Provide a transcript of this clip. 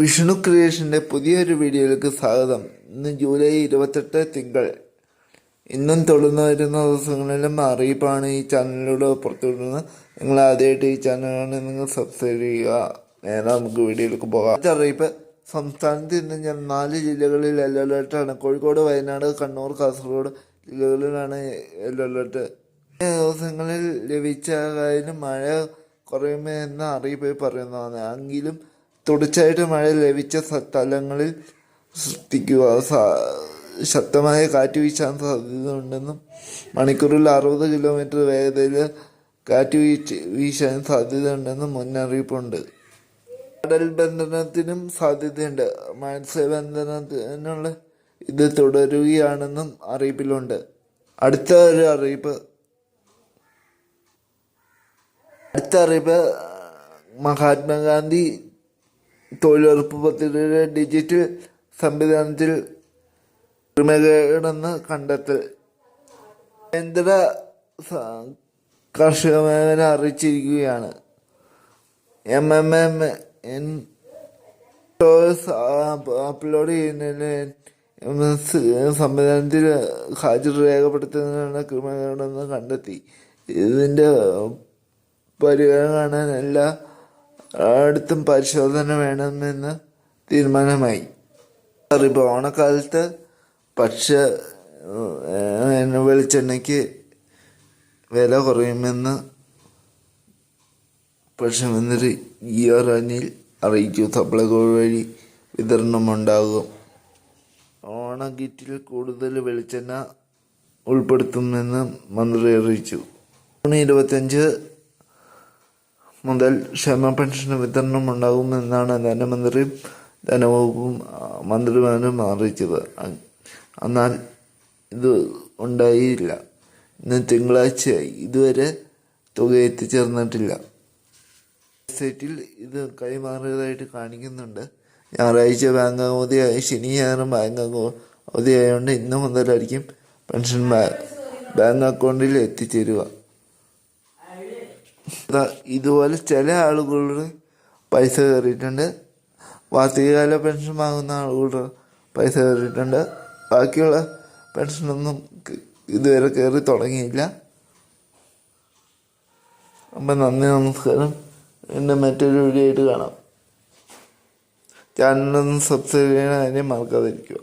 വിഷ്ണു ക്രിയേഷന്റെ പുതിയൊരു വീഡിയോയിലേക്ക് സ്വാഗതം. ഇന്ന് ജൂലൈ ഇരുപത്തെട്ട് തിങ്കൾ. ഇന്നും തുടർന്ന് വരുന്ന ദിവസങ്ങളിലും അറിയിപ്പാണ് ഈ ചാനലിലൂടെ പുറത്തുവിടുന്നത്. നിങ്ങൾ ആദ്യമായിട്ട് ഈ ചാനലാണ് നിങ്ങൾ സബ്സ്ക്രൈബ് ചെയ്യുക. നേരെ നമുക്ക് വീഡിയോയിലേക്ക് പോകാം. അറിയിപ്പ് സംസ്ഥാനത്ത് ഇന്ന് ഞാൻ നാല് ജില്ലകളിൽ യെല്ലോ അലേർട്ടാണ് കോഴിക്കോട് വയനാട് കണ്ണൂർ കാസർഗോഡ് ജില്ലകളിലാണ് യെല്ലോ അലേർട്ട്. ദിവസങ്ങളിൽ ലഭിച്ച കാര്യം മഴ കുറയുമെന്ന അറിയിപ്പ് പറയുന്നതാണ്. എങ്കിലും തുടർച്ചയായിട്ട് മഴ ലഭിച്ച സ്ഥലങ്ങളിൽ സൃഷ്ടിക്കുക. ശക്തമായ കാറ്റ് വീശാൻ സാധ്യതയുണ്ടെന്നും മണിക്കൂറിൽ അറുപത് കിലോമീറ്റർ വേഗതയിൽ കാറ്റ് വീശ് വീശാൻ സാധ്യതയുണ്ടെന്നും മുന്നറിയിപ്പുണ്ട്. കടൽ ബന്ധനത്തിനും സാധ്യതയുണ്ട്. മത്സ്യബന്ധനത്തിനുള്ള ഇത് തുടരുകയാണെന്നും അറിയിപ്പിലുണ്ട്. അടുത്ത ഒരു അറിയിപ്പ്. അടുത്ത അറിയിപ്പ് മഹാത്മാഗാന്ധി തൊഴിലുറപ്പ് പദ്ധതിയുടെ ഡിജിറ്റൽ സംവിധാനത്തിൽ ക്രമീകരണമെന്ന് കണ്ടെത്തൽ. കേന്ദ്ര കാർഷിക മേഖല അറിയിച്ചിരിക്കുകയാണ്. M M M N upload ചെയ്യുന്നതിന് എം എസ് സംവിധാനത്തിൽ ഹാജർ രേഖപ്പെടുത്തുന്നതിനുള്ള ക്രമീകരണമെന്ന് കണ്ടെത്തി. ഇതിന്റെ പരിഹാരം കാണാൻ എല്ലാ അടുത്തും പരിശോധന വേണമെന്ന് തീരുമാനമായി. ഇപ്പോൾ ഓണക്കാലത്ത് പക്ഷ വെളിച്ചെണ്ണയ്ക്ക് വില കുറയുമെന്ന് ഭക്ഷ്യമന്ത്രി ഇ ആർ അനിൽ അറിയിച്ചു. സപ്ലൈകോ വഴി വിതരണമുണ്ടാകും. ഓണക്കിറ്റിൽ കൂടുതൽ വെളിച്ചെണ്ണ ഉൾപ്പെടുത്തുമെന്ന് മന്ത്രി അറിയിച്ചു. ജൂൺ ഇരുപത്തഞ്ച് മുതൽ ക്ഷേമ പെൻഷൻ വിതരണം ഉണ്ടാകുമെന്നാണ് ധനമന്ത്രി ധനവകുപ്പും മന്ത്രിമാരും അറിയിച്ചത്. എന്നാൽ ഇത് ഉണ്ടായില്ല. ഇന്ന് തിങ്കളാഴ്ചയായി ഇതുവരെ തുക എത്തിച്ചേർന്നിട്ടില്ല. വെബ്സൈറ്റിൽ ഇത് കൈമാറിയതായിട്ട് കാണിക്കുന്നുണ്ട്. ഞായറാഴ്ച ബാങ്ക് അവധിയായി ശനി ഞായറും ബാങ്ക് അവധിയായതുകൊണ്ട് ഇന്ന് മുതലായിരിക്കും പെൻഷൻ ബാങ്ക് അക്കൗണ്ടിൽ എത്തിച്ചേരുക. ഇതുപോലെ ചില ആളുകളുടെ പൈസ കയറിയിട്ടുണ്ട് വാർഷികകാല പെൻഷൻ വാങ്ങുന്ന ആളുകളുടെ പൈസ കയറിയിട്ടുണ്ട് ബാക്കിയുള്ള പെൻഷനൊന്നും ഇതുവരെ കയറി തുടങ്ങിയില്ല. അപ്പം നന്ദി നമസ്കാരം. എന്റെ മറ്റൊരു വീഡിയോ ആയിട്ട് കാണാം. ചാനലൊന്ന് സബ്സ്ക്രൈബ് ചെയ്യണ അതിനെ മറക്കാതിരിക്കുക.